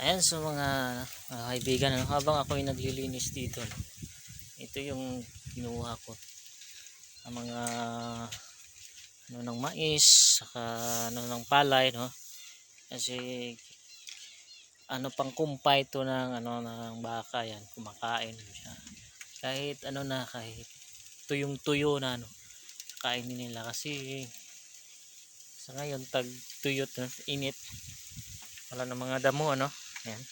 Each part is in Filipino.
Ayan so mga uh, kaibigan, ano, habang ako ay naglilinis dito, ito yung kinuha ko. Ang mga ano ng mais, saka ano ng palay, no? Kasi ano pang kumpay ito ng ano ng baka yan, kumakain siya. Kahit ano na, kahit tuyong tuyo na ano, kainin nila kasi sa ngayon tag tuyot na init wala na mga damo ano Ayan.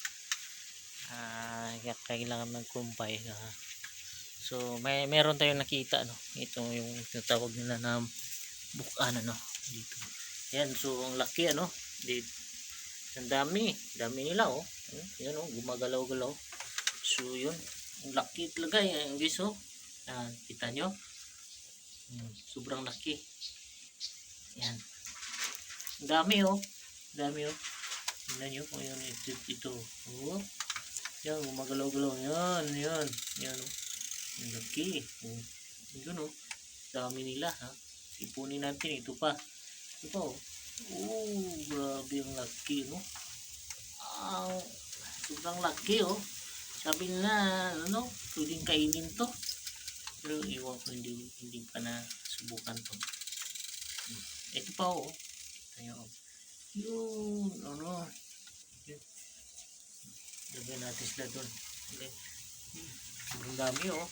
Ah, kaya kailangan magkumpay. Uh, so, may meron tayong nakita no. Ito yung tinatawag nila na bukan ano dito. Ayan, so ang laki ano. Dito. Ang dami, dami nila oh. Ayan oh, gumagalaw-galaw. So, yun. Ang laki talaga yan, guys oh. Ayan, kita nyo. Hmm, sobrang laki. Ayan. Ang dami oh. Dami oh. Tingnan nyo kung yun ito. ito. Oh. Yan, gumagalaw-galaw. Yan, yan. Yan, oh. Ang laki. Oh. Yun, oh. Dami nila, ha. Ipunin natin. Ito pa. Ito pa, oh. Oh, grabe ang laki, no. Ah, sobrang laki, oh. Sabi nila, ano, pwedeng kainin to. Pero iwan ko, hindi, hindi pa na subukan to. Hmm. Ito pa, oh. Ito oh. Yun, ano. Lagyan natin sila doon. Okay. Ang dami oh.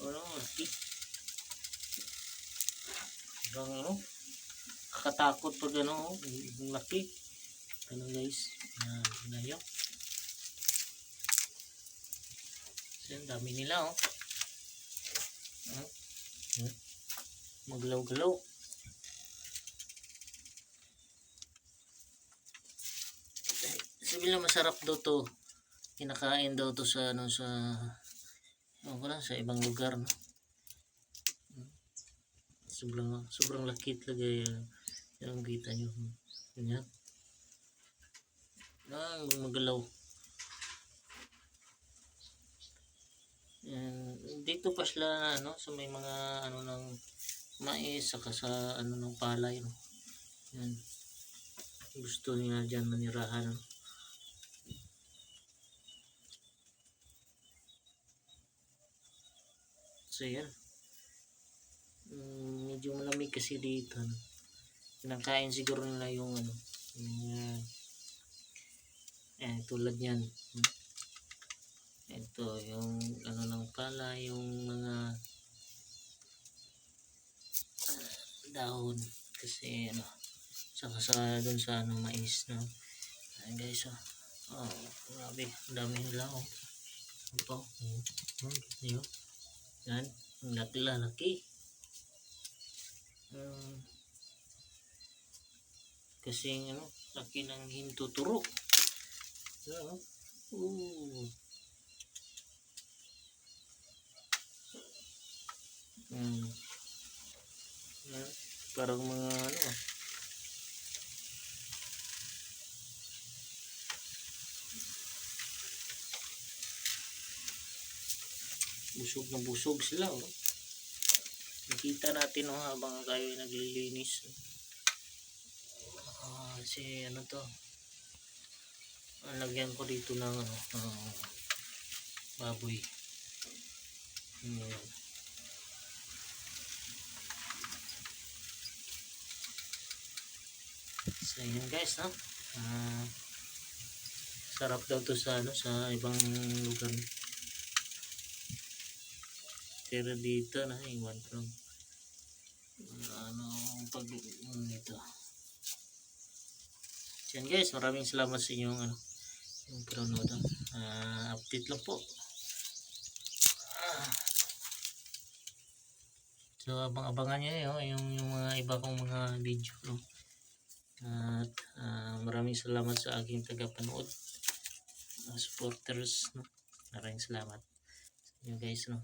Ano, laki. Hanggang ano. Kakatakot pag ano, oh. Ang laki. Ano guys. Tingnan nyo. So, ang dami nila oh. Hmm? Hmm? Maglaw-galaw. Sabi lang masarap daw to. Kinakain daw to sa ano sa ano ko lang sa ibang lugar no? Sobrang sobrang laki talaga yan ang kita nyo. Ganyan ah magalaw. Yan. Dito pa sila ano sa may mga ano ng mais saka sa ano ng palay no? Yan. Gusto nila dyan manirahan no? So yan. Mm, medyo malamig kasi dito. No? Kinakain siguro nila yung ano. Yung, uh, eh, tulad yan. Hmm? Ito, yung ano ng pala, yung mga dahon. Kasi ano, saka sa dun sa ano, mais, no? Ayan guys, oh. Oh, grabe. Ang dami nila, oh. Ito. Hmm. Hmm. Yun. Yan, ang laki lalaki. Um, kasi ano, laki ng hintuturo. Yan, oh. Ooh. Yan, parang mga ano ah. Busog na busog sila oh. nakita natin oh, habang kayo ay naglilinis. Ah, kasi ano to? Ah, lagyan ko dito ng ano uh, baboy. Ayan. so yun guys no? Ah, sarap daw to sa ano sa ibang lugar pero dito na iwan ko ano pag um, ito yan guys maraming salamat sa inyong ano yung panonood uh, update lang po. So abang abangan nyo yun, yung, yung mga iba kong mga video no? at uh, maraming salamat sa aking tagapanood. Uh, supporters no? maraming salamat sa guys no